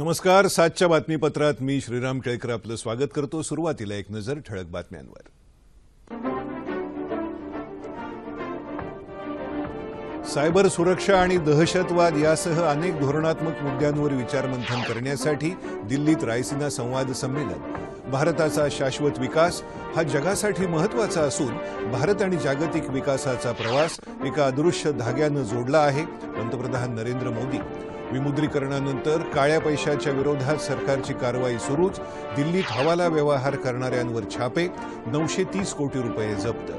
नमस्कार सातच्या बातमीपत्रात मी श्रीराम केळकर आपलं स्वागत करतो. सुरुवातीला एक नजर ठळक बातम्यांवर. सायबर सुरक्षा आणि दहशतवाद यासह अनेक धोरणात्मक मुद्द्यांवर विचारमंथन करण्यासाठी दिल्लीत रायसिना संवाद संमेलन. भारताचा शाश्वत विकास हा जगासाठी महत्त्वाचा असून भारत आणि जागतिक विकासाचा प्रवास एका अदृश्य धाग्यानं जोडला आहे पंतप्रधान नरेंद्र मोदी. विमुद्रीकरणानंतर काळ्या पैशाच्या विरोधात सरकारची कारवाई सुरूच दिल्लीत हवाला व्यवहार करणाऱ्यांवर छापे नऊशे तीस कोटी रुपये जप्त.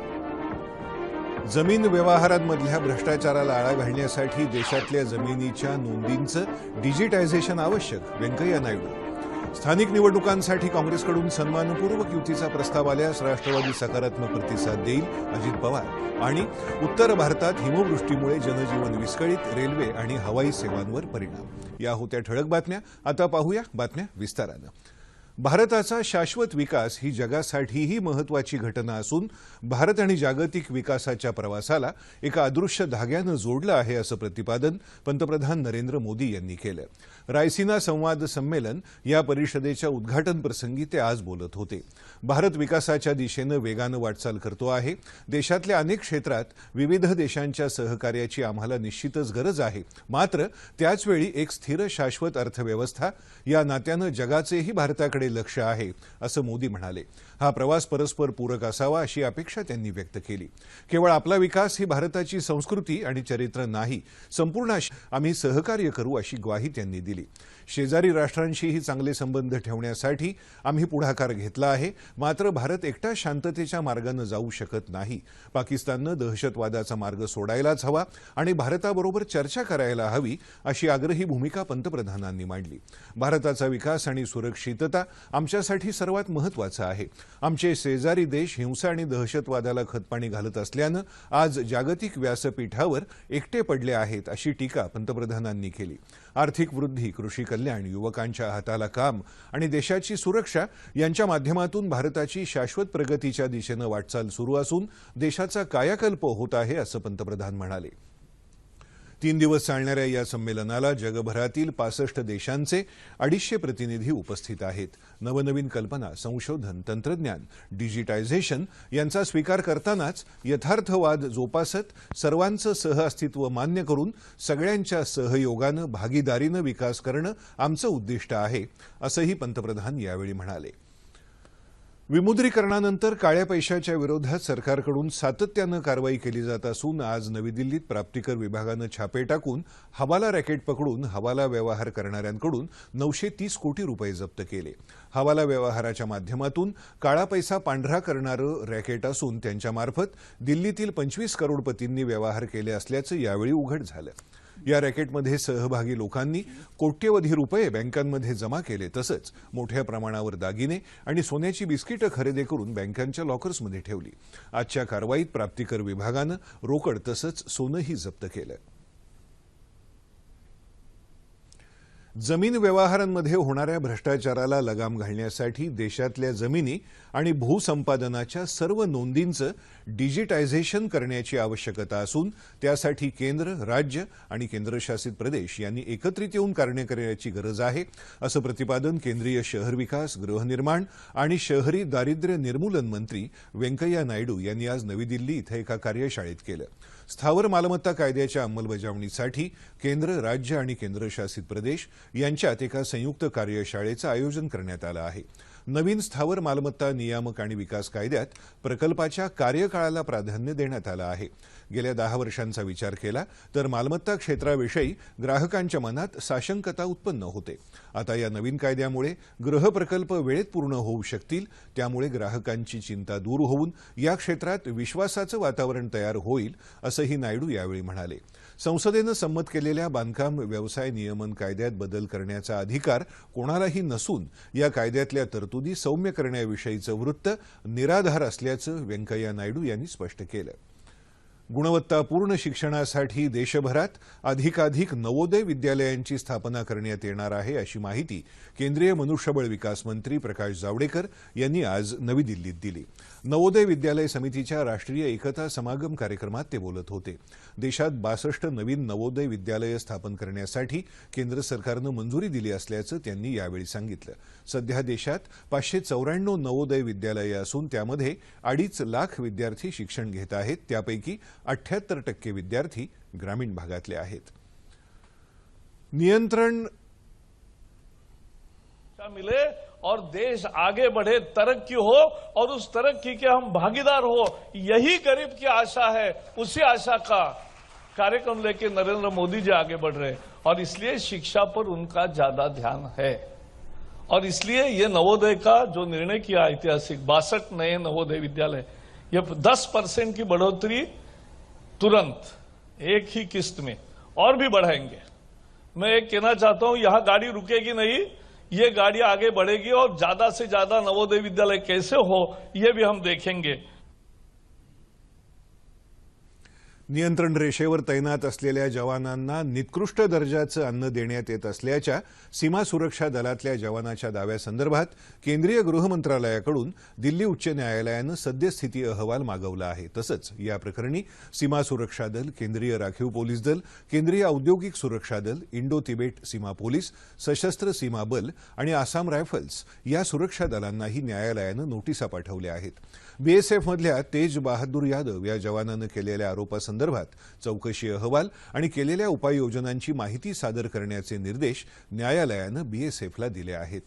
जमीन व्यवहारांमधल्या भ्रष्टाचाराला आळा घालण्यासाठी देशातल्या जमिनीच्या नोंदींचं डिजिटायझेशन आवश्यक व्यंकय्या नायडू. स्थानिक निवडणुकांसाठी काँग्रेसकडून सन्मानपूर्वक युतीचा प्रस्ताव आल्यास राष्ट्रवादी सकारात्मक प्रतिसाद देईल अजित पवार. आणि उत्तर भारतात हिमवृष्टीमुळे जनजीवन विस्कळीत रेल्वे आणि हवाई सेवांवर परिणाम. या होत्या ठळक बातम्या. आता पाहूया बातम्या विस्तारानं. भारताचा शाश्वत विकास ही जगासाठीही महत्वाची घटना असून भारत आणि जागतिक विकासाच्या प्रवासाला एका अदृश्य धाग्यानं जोडलं आहे असं प्रतिपादन पंतप्रधान नरेंद्र मोदी यांनी केलं. रायसिना संवाद संमेलन या परिषदेच्या उद्घाटन प्रसंगी ते आज बोलत होते. भारत विकासाच्या दिशेनं वेगानं वाटचाल करतो आहे. देशातल्या अनेक क्षेत्रात विविध देशांच्या सहकार्याची आम्हाला निश्चितच गरज आहे. मात्र त्याचवेळी एक स्थिर शाश्वत अर्थव्यवस्था या नात्यानं जगाचेही भारताकडे लक्ष आहे असं मोदी म्हणाले. हा प्रवास परस्पर पूरक असावा अशी अपेक्षा त्यांनी व्यक्त केली. केवळ आपला विकास ही भारताची संस्कृती आणि चरित्र नाही संपूर्ण आम्ही सहकार्य करू अशी ग्वाही त्यांनी दिली. शेजारी राष्ट्रांशीही चांगले संबंध ठेवण्यासाठी आम्ही पुढाकार घेतला आहे मात्र भारत एकटा शांततेच्या मार्गानं जाऊ शकत नाही. पाकिस्ताननं दहशतवादाचा मार्ग सोडायलाच हवा आणि भारताबरोबर चर्चा करायला हवी अशी आग्रही भूमिका पंतप्रधानांनी मांडली. भारताचा विकास आणि सुरक्षितता आमच्यासाठी सर्वात महत्वाचं आहे. आमचे शेजारी देश हिंसा आणि दहशतवादाला खतपाणी घालत असल्यानं आज जागतिक व्यासपीठावर एकटे पडले आहेत अशी टीका पंतप्रधानांनी केली. आर्थिक वृद्धी कृषी कल्याण युवकांच्या हाताला काम आणि देशाची सुरक्षा यांच्या माध्यमातून भारताची शाश्वत प्रगतीच्या दिशेनं वाटचाल सुरू असून देशाचा कायाकल्प होत आहे असं पंतप्रधान म्हणाले. तीन दिवस चालणाऱ्या या संमेलनाला जगभरातील पासष्ट देशांचे अडीचशे प्रतिनिधी उपस्थित आहेत. नवनवीन कल्पना संशोधन तंत्रज्ञान डिजिटायझेशन यांचा स्वीकार करतानाच यथार्थवाद जोपासत सर्वांचं सहअस्तित्व मान्य करून सगळ्यांच्या सहयोगानं भागीदारीनं विकास करणं आमचं उद्दिष्ट आहे असंही पंतप्रधान यावेळी म्हणाले. विमुद्रीकरणानंतर काळ्या पैशाच्या विरोधात सरकारकडून सातत्यानं कारवाई केली जात असून आज नवी दिल्लीत प्राप्तिकर विभागानं छापे टाकून हवाला रॅकेट पकडून हवाला व्यवहार करणाऱ्यांकडून नऊशे तीस कोटी रुपये जप्त केले. हवाला व्यवहाराच्या माध्यमातून काळा पैसा पांढरा करणारं रॅकेट असून त्यांच्यामार्फत दिल्लीतील पंचवीस करोडपतींनी व्यवहार केले असल्याचं यावेळी उघड झालं. या रॅकेटमध्ये सहभागी लोकांनी कोट्यवधी रुपये बँकांमध्ये जमा केले तसंच मोठ्या प्रमाणावर दागिने आणि सोन्याची बिस्किटं खरेदी करून बँकांच्या लॉकर्समध्ये ठेवली. आजच्या कारवाईत प्राप्तिकर विभागानं रोकड तसंच सोनंही जप्त केलं. जमीन व्यवहारांमध्ये होणाऱ्या भ्रष्टाचाराला लगाम घालण्यासाठी देशातल्या जमिनी आणि भूसंपादनाच्या सर्व नोंदींचं डिजिटायझेशन करण्याची आवश्यकता असून त्यासाठी केंद्र राज्य आणि केंद्रशासित प्रदेश यांनी एकत्रित येऊन कार्य करण्याची गरज आहे असं प्रतिपादन केंद्रीय शहर विकास गृहनिर्माण आणि शहरी दारिद्र्य निर्मूलन मंत्री व्यंकय्या नायडू यांनी आज नवी दिल्ली इथं एका कार्यशाळेत केलं. स्थावर मालमत्ता कायद्याच्या अंमलबजावणीसाठी केंद्र राज्य आणि केंद्रशासित प्रदेश यांच्यात एका संयुक्त कार्यशाळेचं आयोजन करण्यात आलं आहे. नवीन स्थावर मालमत्ता नियामक आणि विकास कायद्यात प्रकल्पाच्या कार्यकाळाला प्राधान्य देण्यात आलं आहे. गेल्या दहा वर्षांचा विचार केला तर मालमत्ता क्षेत्राविषयी ग्राहकांच्या मनात साशंकता उत्पन्न होते. आता या नवीन कायद्यामुळे गृहप्रकल्प वेळेत पूर्ण होऊ शकतील त्यामुळे ग्राहकांची चिंता दूर होऊन या क्षेत्रात विश्वासाचं वातावरण तयार होईल असंही नायडू यावेळी म्हणाले. संसदेनं संमत केलेल्या बांधकाम व्यवसाय नियमन कायद्यात बदल करण्याचा अधिकार कोणालाही नसून या कायद्यातल्या तरतुदी सौम्य करण्याविषयीचं वृत्त निराधार असल्याचं व्यंकय्या नायडू यांनी स्पष्ट केलं. गुणवत्तापूर्ण शिक्षणासाठी देशभरात अधिकाधिक नवोदय विद्यालयांची स्थापना करण्यात येणार आहे अशी माहिती केंद्रीय मनुष्यबळ विकास मंत्री प्रकाश जावडेकर यांनी आज नवी दिल्लीत दिली. नवोदय विद्यालय समितीच्या राष्ट्रीय एकता समागम कार्यक्रमात ते बोलत होते. देशात बासष्ट नवीन नवोदय विद्यालयं स्थापन करण्यासाठी केंद्र सरकारनं मंजुरी दिली असल्याचं त्यांनी यावेळी सांगितलं. सध्या देशात पाचशे चौऱ्याण्णव नवोदय विद्यालयं असून त्यामध्ये अडीच लाख विद्यार्थी शिक्षण घेत आहेत. त्यापैकी अठ्याहत्तर टक्के विद्यार्थी ग्रामीण भागातले आहेत. नियंत्रण मिले और देश आगे बढ़े, तरक्की हो और उस तरक्की के हम भागीदार हो, यही गरीब की आशा है, उसी आशा का कार्यक्रम लेके नरेंद्र मोदी जी आगे बढ़ रहे हैं। और इसलिए शिक्षा पर उनका ज़्यादा ध्यान है। और इसलिए ये नवोदय का जो निर्णय किया, ऐतिहासिक बासठ नए नवोदय विद्यालय, ये 10 परसेंट की बढ़ोतरी तुरंत, एक ही किस्त में, और भी बढ़ाएँगे। मैं एक कहना चाहता हूँ, यहाँ गाड़ी रुकेगी नहीं, ये गाड़ी आगे बढ़ेगी और ज़्यादा से ज़्यादा नवोदय विद्यालय कैसे हो, ये भी हम देखेंगे। नियंत्रण रेषेवर तैनात असलेल्या जवानांना निकृष्ट दर्जाचं अन्न देण्यात येत असल्याच्या सीमा सुरक्षा दलातल्या जवानाच्या दाव्यासंदर्भात केंद्रीय गृह मंत्रालयाकडून दिल्ली उच्च न्यायालयानं सद्यस्थिती अहवाल मागवला आहे. तसंच या प्रकरणी सीमा सुरक्षा दल केंद्रीय राखीव पोलीस दल केंद्रीय औद्योगिक सुरक्षा दल इंडो तिबेट सीमा पोलीस सशस्त्र सीमा बल आणि आसाम रायफल्स या सुरक्षा दलांनाही न्यायालयानं नोटिसा पाठवल्या आहेत. बीएसएफमधल्या तेज बहादूर यादव या जवानानं केलेल्या आरोपासंदर्भात चौकशी अहवाल आणि केलेल्या उपाययोजनांची माहिती सादर करण्याचे निर्देश न्यायालयानं बीएसएफला दिले आहेत.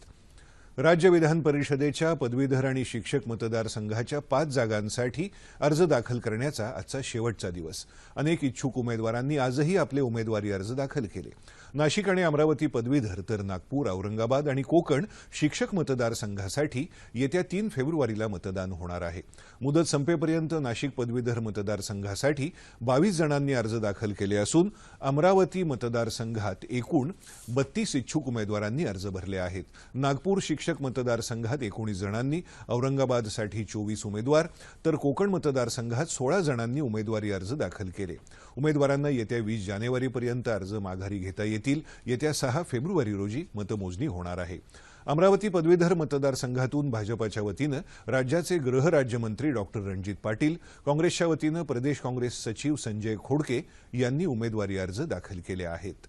राज्य विधान परिषदेच्या पदवीधर आणि शिक्षक मतदारसंघाच्या पाच जागांसाठी अर्ज दाखल करण्याचा आजचा शेवटचा दिवस. अनेक इच्छुक उमेदवारांनी आजही आपले उमेदवारी अर्ज दाखल केले. नाशिक आणि अमरावती पदवीधर तर नागपूर औरंगाबाद आणि कोकण शिक्षक मतदारसंघासाठी येत्या तीन फेब्रुवारीला मतदान होणार आहे. मुदत संपेपर्यंत नाशिक पदवीधर मतदारसंघासाठी बावीस जणांनी अर्ज दाखल केले असून अमरावती मतदारसंघात एकूण बत्तीस इच्छुक उमेदवारांनी अर्ज भरले आहेत. नागपूर शिक्षक मतदारसंघात एकोणीस जणांनी औरंगाबादसाठी चोवीस उमेदवार तर कोकण मतदारसंघात सोळा जणांनी उमेदवारी अर्ज दाखल केले. उमेदवारांना येत्या वीस जानेवारीपर्यंत अर्ज माघारी घेता येतील. येत्या सहा फेब्रुवारी रोजी मतमोजणी होणार आहे. अमरावती पदवीधर मतदारसंघातून भाजपाच्या वतीनं राज्याचे गृहराज्यमंत्री डॉक्टर रणजित पाटील काँग्रेसच्या वतीनं प्रदेश काँग्रेस सचिव संजय खोडके यांनी उमेदवारी अर्ज दाखल केले आहेत.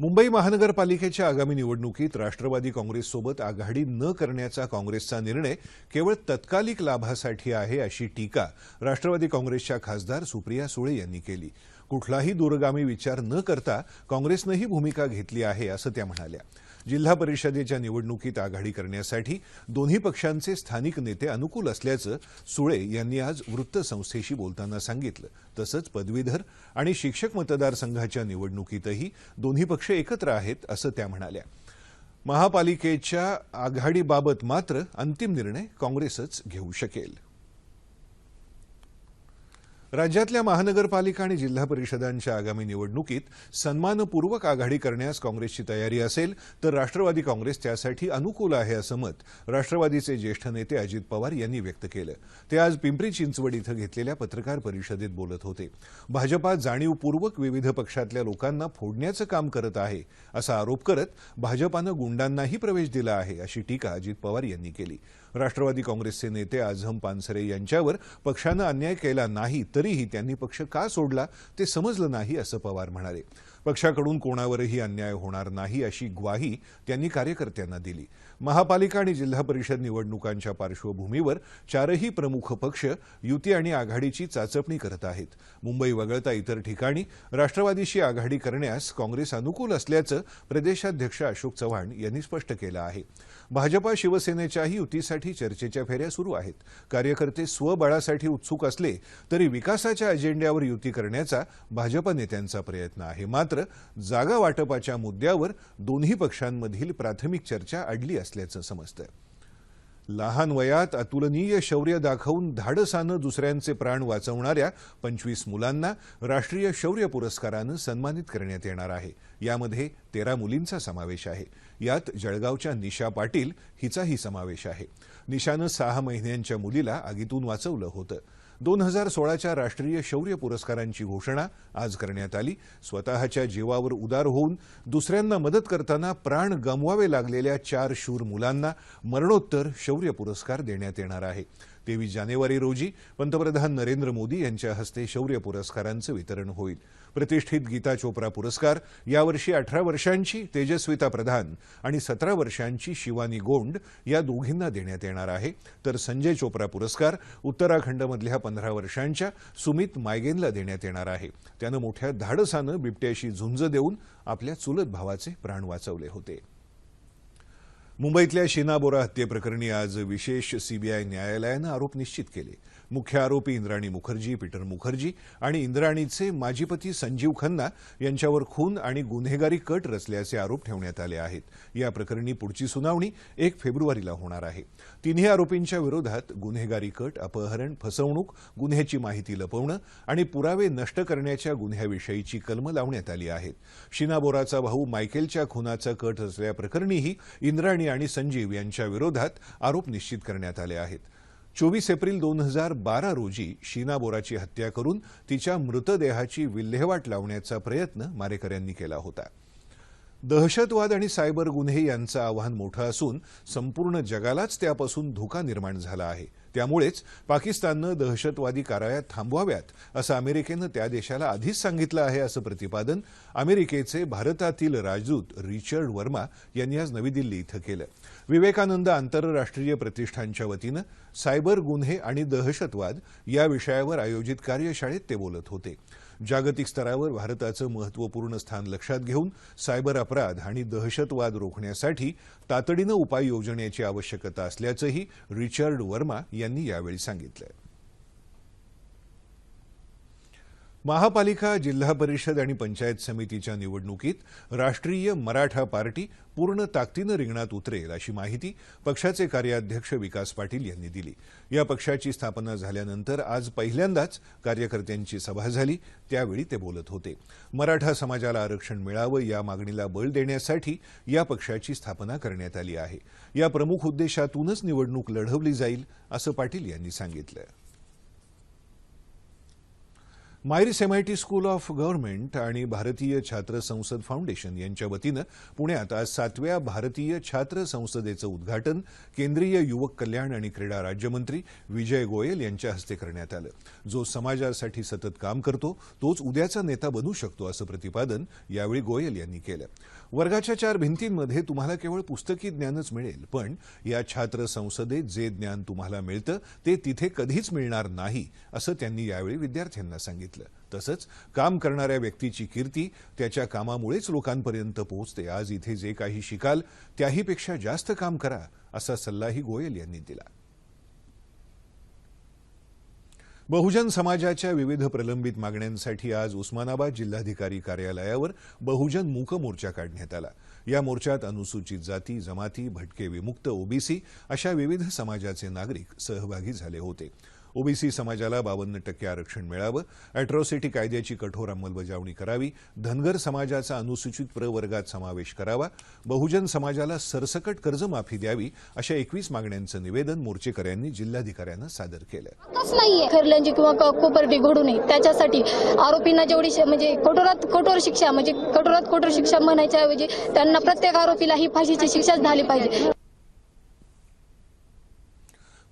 मुंबई महानगरपालिकेच्या आगामी निवडणुकीत राष्ट्रवादी काँग्रेससोबत आघाडी न करण्याचा काँग्रेसचा निर्णय केवळ तत्कालिक लाभासाठी आहे अशी टीका राष्ट्रवादी काँग्रेसच्या खासदार सुप्रिया सुळे यांनी केली. कुठलाही दूरगामी विचार न करता काँग्रेसनं ही भूमिका घेतली आहे असं त्या म्हणाल्या. जिल्हा परिषदेच्या निवडणुकीत आघाडी करण्यासाठी दोन्ही पक्षांचे स्थानिक नेते अनुकूल असल्याचं सुळे यांनी आज वृत्तसंस्थेशी बोलताना सांगितलं. तसंच पदवीधर आणि शिक्षक मतदारसंघाच्या निवडणुकीतही दोन्ही पक्ष एकत्र आहेत असं त्या म्हणाल्या. महापालिकेच्या आघाडीबाबत मात्र अंतिम निर्णय काँग्रेसच घेऊ शकेल. राज्यातल्या महानगरपालिका आणि जिल्हा परिषदांच्या आगामी निवडणुकीत सन्मानपूर्वक आघाडी करण्यास काँग्रेसची तयारी असेल तर राष्ट्रवादी काँग्रेस त्यासाठी अनुकूल आहे असं मत राष्ट्रवादीचे ज्येष्ठ नेते अजित पवार यांनी व्यक्त केलं. ते आज पिंपरी चिंचवड इथं घेतलेल्या पत्रकार परिषदेत बोलत होते. भाजपा जाणीवपूर्वक विविध पक्षातल्या लोकांना फोडण्याचं काम करत आहे असा आरोप करत भाजपानं गुंडांनाही प्रवेश दिला आहे अशी टीका अजित पवार यांनी केली. राष्ट्रवादी काँग्रेसचे नेते आझम पानसरे यांच्यावर पक्षानं अन्याय केला नाही तरीही त्यांनी पक्ष का सोडला ते समजलं नाही असं पवार म्हणाले. पक्षाकडून कोणावरही अन्याय होणार नाही अशी ग्वाही त्यांनी कार्यकर्त्यांना दिली. महापालिका आणि जिल्हा परिषद निवडणुकांच्या पार्श्वभूमीवर चारही प्रमुख पक्ष युती आणि आघाडीची चाचपणी करत आहेत. मुंबई वगळता इतर ठिकाणी राष्ट्रवादीशी आघाडी करण्यास काँग्रेस अनुकूल असल्याचं प्रदेशाध्यक्ष अशोक चव्हाण यांनी स्पष्ट केलं आहे. भाजपा शिवसेनेच्याही युतीसाठी चर्चेच्या फेऱ्या सुरू आहेत. कार्यकर्ते स्वबळासाठी उत्सुक असले तरी विकासाच्या अजेंड्यावर युती करण्याचा भाजप नेत्यांचा प्रयत्न आहे. मात्र जागा वाटपाच्या मुद्द्यावर दोन्ही पक्षांमधील प्राथमिक चर्चा अडली असल्याचं समजतं लहान वयात अतुलनीय शौर्य दाखवून धाडसानं दुसऱ्यांचे प्राण वाचवणाऱ्या पंचवीस मुलांना राष्ट्रीय शौर्य पुरस्कारानं सन्मानित करण्यात येणार आहे. यामध्ये तेरा मुलींचा समावेश आहे. यात जळगावच्या निशा पाटील हिचाही समावेश आहे. निशानं सहा महिन्यांच्या मुलीला आगीतून वाचवलं होतं. दोन हजार सोळाच्या राष्ट्रीय शौर्य पुरस्कारांची घोषणा आज करण्यात आली. स्वतःच्या जीवावर उदार होऊन दुसऱ्यांना मदत करताना प्राण गमवावे लागलेल्या चार शूर मुलांना मरणोत्तर शौर्य पुरस्कार देण्यात येणार आहे. तेवीस जानेवारी रोजी पंतप्रधान नरेंद्र मोदी यांच्या हस्ते शौर्य पुरस्कारांचं वितरण होईल. प्रतिष्ठित गीता चोप्रा पुरस्कार यावर्षी अठरा वर्षांची तेजस्विता प्रधान आणि सतरा वर्षांची शिवानी गोंड या दोघींना देण्यात येणार आहे. तर संजय चोप्रा पुरस्कार उत्तराखंडमधल्या पंधरा वर्षांच्या सुमित मायगेनला देण्यात येणार आहे. त्यानं मोठ्या धाडसानं बिबट्याशी झुंज देऊन आपल्या चुलत भावाचे प्राण वाचवले होते. मुंबईतल्या शीना बोरा हत्येप्रकरणी आज विशेष सीबीआय न्यायालयानं आरोप निश्चित केले. मुख्य आरोपी इंद्राणी मुखर्जी पीटर मुखर्जी आणि इंद्राणीचे माजीपती संजीव खन्ना यांच्यावर खून आणि गुन्हेगारी कट रचल्याचे आरोप ठेवण्यात आले आहेत. या प्रकरणी पुढची सुनावणी एक फेब्रुवारीला होणार आहे. तिन्ही आरोपींच्या विरोधात गुन्हेगारी कट अपहरण फसवणूक गुन्ह्याची माहिती लपवणं आणि पुरावे नष्ट करण्याच्या गुन्ह्याविषयीची कलमं लावण्यात आली आहेत. शिनाबोराचा भाऊ मायकेलच्या खुनाचा कट रचल्याप्रकरणीही इंद्राणी आणि संजीव यांच्या विरोधात आरोप निश्चित करण्यात आले आहेत. चोवीस एप्रिल दोन हजार बारा रोजी शीना बोराची हत्या करून तिच्या मृतदेहाची विल्हेवाट लावण्याचा प्रयत्न मारेकऱ्यांनी केला होता. दहशतवाद आणि सायबर गुन्हे यांचं आव्हान मोठं असून संपूर्ण जगालाच त्यापासून धोका निर्माण झाला आहे. त्यामुळेच पाकिस्ताननं दहशतवादी कारवाया थांबवाव्यात असं अमेरिकेनं त्या देशाला आधीच सांगितलं आहे असं प्रतिपादन अमेरिकेचे भारतातील राजदूत रिचर्ड वर्मा यांनी आज नवी दिल्ली इथं केलं. विवेकानंद आंतरराष्ट्रीय प्रतिष्ठानच्या वतीनं सायबर गुन्हे आणि दहशतवाद या विषयावर आयोजित कार्यशाळेत ते बोलत होते. जागतिक स्तरावर भारताचं महत्त्वपूर्ण स्थान लक्षात घेऊन सायबर अपराध आणि दहशतवाद रोखण्यासाठी तातडीनं उपाय योजण्याची आवश्यकता असल्याचंही रिचर्ड वर्मा यांनी यावेळी सांगितलं महापालिका जिल्हा परिषद आणि पंचायत समितीच्या निवडणुकीत राष्ट्रीय मराठा पार्टी पूर्ण ताकदीनं रिंगणात उतरेल अशी माहिती पक्षाचे कार्याध्यक्ष विकास पाटील यांनी दिली. या पक्षाची स्थापना झाल्यानंतर आज पहिल्यांदाच कार्यकर्त्यांची सभा झाली. त्यावेळी ते बोलत होते. मराठा समाजाला आरक्षण मिळावं या मागणीला बळ देण्यासाठी या पक्षाची स्थापना करण्यात आली आहे. या प्रमुख उद्देशातूनच निवडणूक लढवली जाईल असं पाटील यांनी सांगितलं. मायरिस एमआयटी स्कूल ऑफ गव्हर्नमेंट आणि भारतीय छात्र संसद फाउंडेशन यांच्या वतीनं पुण्यात आज सातव्या भारतीय छात्र संसदेचं उद्घाटन केंद्रीय युवक कल्याण आणि क्रीडा राज्यमंत्री विजय गोयल यांच्या हस्ते करण्यात आलं. जो समाजासाठी सतत काम करतो तोच उद्याचा नेता बनू शकतो असं प्रतिपादन यावेळी गोयल यांनी केलं. वर्गाच्या चार भिंतींमध्ये तुम्हाला केवळ पुस्तकी ज्ञानच मिळेल पण या छात्र संसदेत जे ज्ञान तुम्हाला मिळतं ते तिथे कधीच मिळणार नाही असं त्यांनी यावेळी विद्यार्थ्यांना सांगितलं. तसंच काम करणाऱ्या व्यक्तीची कीर्ती त्याच्या कामामुळेच लोकांपर्यंत पोहोचते. आज इथे जे काही शिकाल त्याहीपेक्षा जास्त काम करा असा सल्लाही गोयल यांनी दिला. बहुजन समाजाच्या विविध प्रलंबित मागण्यांसाठी आज उस्मानाबाद जिल्हाधिकारी कार्यालयावर बहुजन मूक मोर्चा काढण्यात आला. या मोर्चात अनुसूचित जाती जमाती भटके विमुक्त ओबीसी अशा विविध समाजाचे नागरिक सहभागी झाले होते. ओबीसी समाजाला बावन्न टक्के आरक्षण मिळावं अॅट्रॉसिटी कायद्याची कठोर अंमलबजावणी करावी धनगर समाजाचा अनुसूचित प्रवर्गात समावेश करावा बहुजन समाजाला सरसकट कर्जमाफी द्यावी अशा एकवीस मागण्यांचं निवेदन मोर्चेकऱ्यांनी जिल्हाधिकाऱ्यांना सादर केलं. खरल्यांची किंवा कोपर्टी घडू नये त्याच्यासाठी आरोपींना जेवढी म्हणजे कठोरात कठोर शिक्षा म्हणजे कठोरात कठोर शिक्षा म्हणायच्या ऐवजी त्यांना प्रत्येक आरोपीला ही फाशीची शिक्षाच झाली पाहिजे.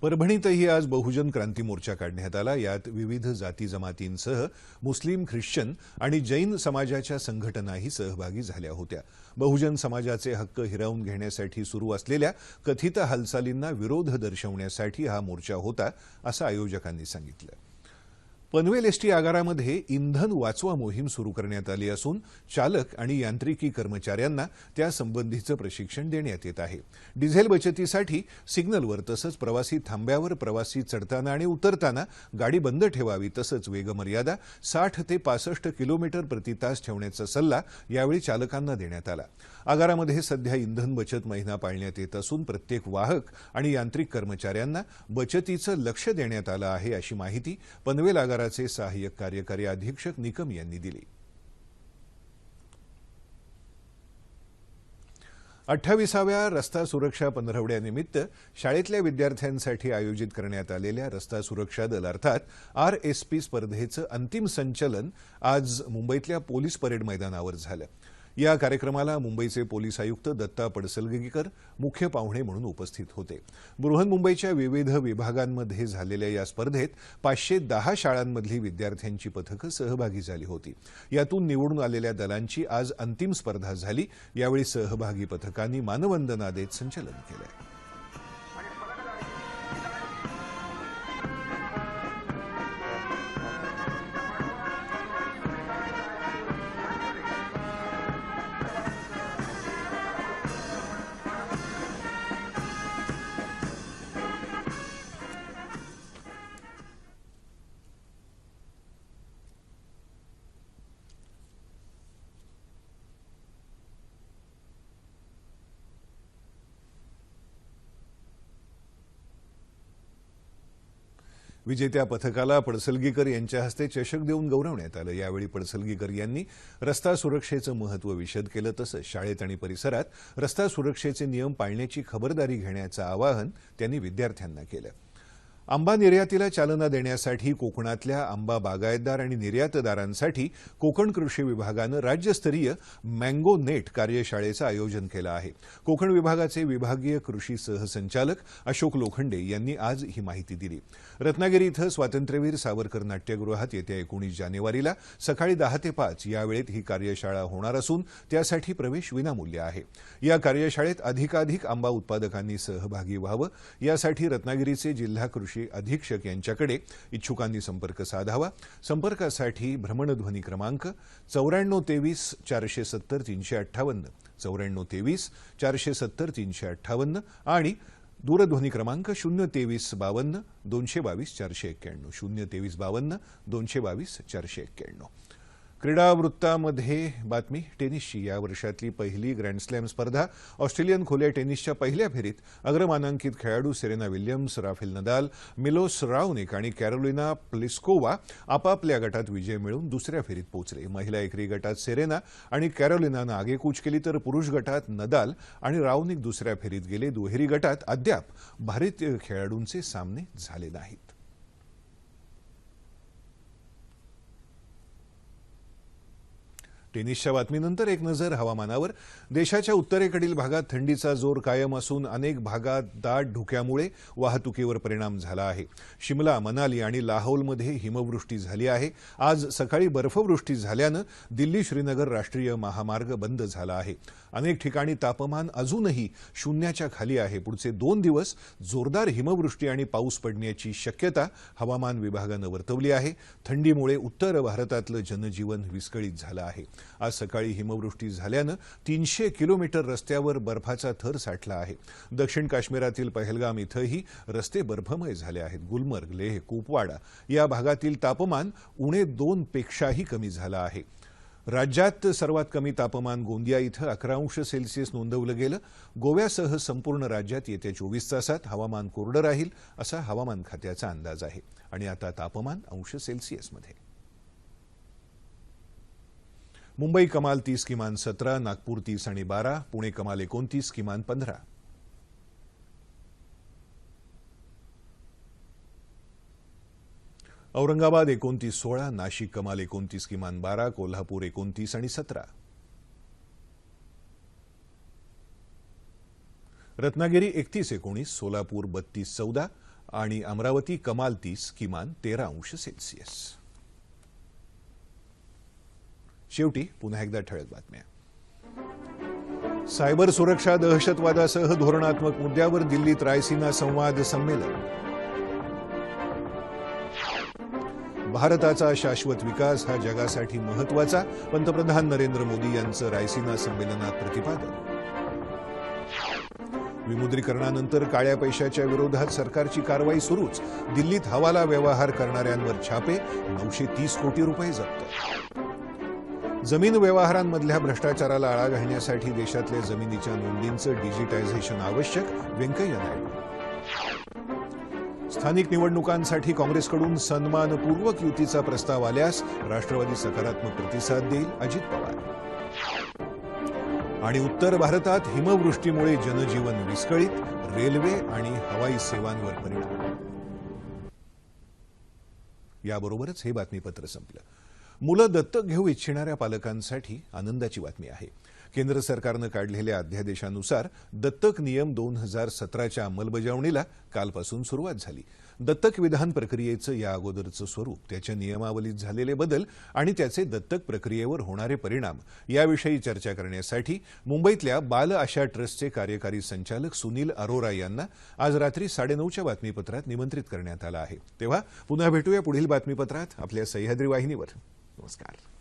परभणीतही आज बहुजन क्रांती मोर्चा काढण्यात आला. यात विविध जाती जमातींसह मुस्लिम ख्रिश्चन आणि जैन समाजाच्या संघटनाही सहभागी झाल्या होत्या. बहुजन समाजाचे हक्क हिरावून घेण्यासाठी सुरू असलेल्या कथित हालचालींना विरोध दर्शवण्यासाठी हा मोर्चा होता असं आयोजकांनी सांगितलं. पनवेल एसटी आगारामध्ये इंधन वाचवा मोहीम सुरू करण्यात आली असून चालक आणि यांत्रिकी कर्मचाऱ्यांना त्यासंबंधीचं प्रशिक्षण देण्यात येत आहे. डिझेल बचतीसाठी सिग्नलवर तसंच प्रवासी थांब्यावर प्रवासी चढताना आणि उतरताना गाडी बंद ठेवावी तसंच वेगमर्यादा साठ ते पासष्ट किलोमीटर प्रति तास ठेवण्याचा सल्ला यावेळी चालकांना देण्यात आला. आगारामध्ये सध्या इंधन बचत महिना पाळण्यात येत असून प्रत्येक वाहक आणि यांत्रिक कर्मचाऱ्यांना बचतीचं लक्ष देण्यात आलं आहे अशी माहिती पनवेल आगाराचे सहाय्यक कार्यकारी अधीक्षक निकम यांनी दिली. अठ्ठावीसाव्या रस्ता सुरक्षा पंधरवड्यानिमित्त शाळेतल्या विद्यार्थ्यांसाठी आयोजित करण्यात आलेल्या रस्ता सुरक्षा दल अर्थात आर एस पी स्पर्धेचं अंतिम संचलन आज मुंबईतल्या पोलीस परेड मैदानावर झालं. या कार्यक्रमाला मुंबईचे पोलीस आयुक्त दत्ता पडसलगीकर मुख्य पाहुणे म्हणून उपस्थित होते. बृहन्मुंबईच्या विविध विभागांमध्ये झालेल्या या स्पर्धेत पाचशे दहा शाळांमधली विद्यार्थ्यांची पथकं सहभागी झाली होती. यातून निवडून आलेल्या दलांची आज अंतिम स्पर्धा झाली. यावेळी सहभागी पथकांनी मानवंदना देत संचलन केलं विजेत्या पथकाला पडसलगीकर यांच्या हस्ते चषक देऊन गौरवण्यात आलं. यावेळी पडसलगीकर यांनी रस्ता सुरक्षेचं महत्त्व विशद केलं तसंच शाळेत आणि परिसरात रस्ता सुरक्षेचे नियम पाळण्याची खबरदारी घेण्याचं आवाहन त्यांनी विद्यार्थ्यांना केलं. आंबा निर्यातीला चालना देण्यासाठी कोकणातल्या आंबा बागायतदार आणि निर्यातदारांसाठी कोकण कृषी विभागानं राज्यस्तरीय मँगो नेट कार्यशाळेचं आयोजन केलं आहे. कोकण विभागाचे विभागीय कृषी सहसंचालक अशोक लोखंडे यांनी आज ही माहिती दिली. रत्नागिरी इथं स्वातंत्र्यवीर सावरकर नाट्यगृहात येत्या एकोणीस जानेवारीला सकाळी दहा ते पाच या वेळेत ही कार्यशाळा होणार असून त्यासाठी प्रवेश विनामूल्य आहे. या कार्यशाळेत अधिकाधिक आंबा उत्पादकांनी सहभागी व्हावं यासाठी रत्नागिरीचे जिल्हा कृषी अधीक्षक यांच्याकडे इच्छुकांनी संपर्क साधावा. संपर्कासाठी भ्रमणध्वनी क्रमांक चौऱ्याण्णव तेवीस चारशे सत्तर तीनशे अठ्ठावन्न. चौऱ्याण्णव तेवीस चारशे सत्तर तीनशे अठ्ठावन्न आणि दूरध्वनी क्रमांक शून्य तेवीस बावन्न दोनशे बावीस चारशे एक्क्याण्णव. शून्य तेवीस बावन्न दोनशे बावीस चारशे एक्क्याण्णव. क्रीडा वृत्तामध्ये बातमी टेनिसची या वर्षातली पहिली ग्रँडस्लॅम स्पर्धा ऑस्ट्रेलियन खुल्या टेनिसच्या पहिल्या फेरीत अग्रमानांकित खेळाडू Serena Williams Rafael Nadal Milos रावनिक आणि कॅरोलिना प्लिस्कोवा आपापल्या गटात विजय मिळवून दुसऱ्या फेरीत पोहोचले. महिला एकरी गटात सेरेना आणि कॅरोलिनानं आगेकूच केली तर पुरुष गटात नदाल आणि रावनिक दुसऱ्या फेरीत गेले. दुहेरी गटात अद्याप भारतीय खेळाडूंचे सामने झाले नाहीत. टेनिसच्या बातमीनंतर एक नजर हवामानावर. देशाच्या उत्तरेकडील भागात थंडीचा जोर कायम असून अनेक भागात दाट धुक्यामुळे वाहतुकीवर परिणाम झाला आहे. शिमला मनाली आणि लाहौलमध्ये हिमवृष्टी झाली आहे. आज सकाळी बर्फवृष्टी झाल्यानं दिल्ली श्रीनगर राष्ट्रीय महामार्ग बंद झाला आहे. अनेक ठिकाणी तापमान अजूनही शून्याच्या खाली आहे. पुढचे दोन दिवस जोरदार हिमवृष्टी आणि पाऊस पडण्याची शक्यता हवामान विभागानं वर्तवली आहे. थंडीमुळे उत्तर भारतातलं जनजीवन विस्कळीत झालं आहे. आज सकाळी हिमवृष्टी झाल्यानं तीनशे किलोमीटर रस्त्यावर बर्फाचा थर साठला आहे. दक्षिण काश्मीरातील पहलगाम इथंही रस्ते बर्फमय झाले आहेत. गुलमर्ग लेह कुपवाडा या भागातील तापमान उणे दोन पेक्षाही कमी झालं आहे. राज्यात सर्वात कमी तापमान गोंदिया इथं अकरा अंश सेल्सिअस नोंदवलं गेलं. गोव्यासह संपूर्ण राज्यात येत्या चोवीस तासात हवामान कोरडं राहील असा हवामान खात्याचा अंदाज आहे. आणि आता तापमान अंश सेल्सिअसमध्ये. मुंबई कमाल तीस किमान सतरा नागपूर तीस आणि बारा पुणे कमाल एकोणतीस किमान पंधरा. औरंगाबाद एकोणतीस सोळा नाशिक कमाल एकोणतीस किमान बारा कोल्हापूर एकोणतीस आणि सतरा. रत्नागिरी एकतीस एकोणीस सोलापूर बत्तीस चौदा आणि अमरावती कमाल तीस किमान तेरा अंश सेल्सिअस. शेवटी पुन्हा एकदा ठळक बातम्या. सायबर सुरक्षा दहशतवादासह धोरणात्मक मुद्द्यावर दिल्लीत रायसीना संवाद संमेलन. भारताचा शाश्वत विकास हा जगासाठी महत्त्वाचा पंतप्रधान नरेंद्र मोदी यांचं रायसीना संमेलनात प्रतिपादन. विमुद्रीकरणानंतर काळ्या पैशाच्या विरोधात सरकारची कारवाई सुरूच. दिल्लीत हवाला व्यवहार करणाऱ्यांवर छापे नऊशे तीस कोटी रुपये जप्त. जमीन व्यवहारांमधल्या भ्रष्टाचाराला आळा घालण्यासाठी देशातल्या जमिनीच्या नोंदींचं डिजिटायझेशन आवश्यक व्यंकय्या नायडू. स्थानिक निवडणुकांसाठी काँग्रेसकडून सन्मानपूर्वक युतीचा प्रस्ताव आल्यास राष्ट्रवादी सकारात्मक प्रतिसाद देईल अजित पवार. आणि उत्तर भारतात हिमवृष्टीमुळे जनजीवन विस्कळीत रेल्वे आणि हवाई सेवांवर परिणाम. याबरोबरच हे बातमीपत्र संपलं. मुलं दत्तक घेऊ इच्छिणाऱ्या पालकांसाठी आनंदाची बातमी आहे. केंद्र सरकारनं काढलेल्या अध्यादेशानुसार दत्तक नियम दोन हजार सतराच्या अंमलबजावणीला कालपासून सुरुवात झाली. दत्तक विधान प्रक्रियेचं या अगोदरचं स्वरूप त्याच्या नियमावलीत झालेले बदल आणि त्याचे दत्तक प्रक्रियेवर होणारे परिणाम याविषयी चर्चा करण्यासाठी मुंबईतल्या बाल आशा ट्रस्टचे कार्यकारी संचालक सुनील अरोरा यांना आज रात्री साडेनऊच्या बातमीपत्रात निमंत्रित करण्यात आलं आहे. तेव्हा पुन्हा भेटूया पुढील बातमीपत्रात आपल्या सह्याद्री वाहिनीवर. नमस्कार.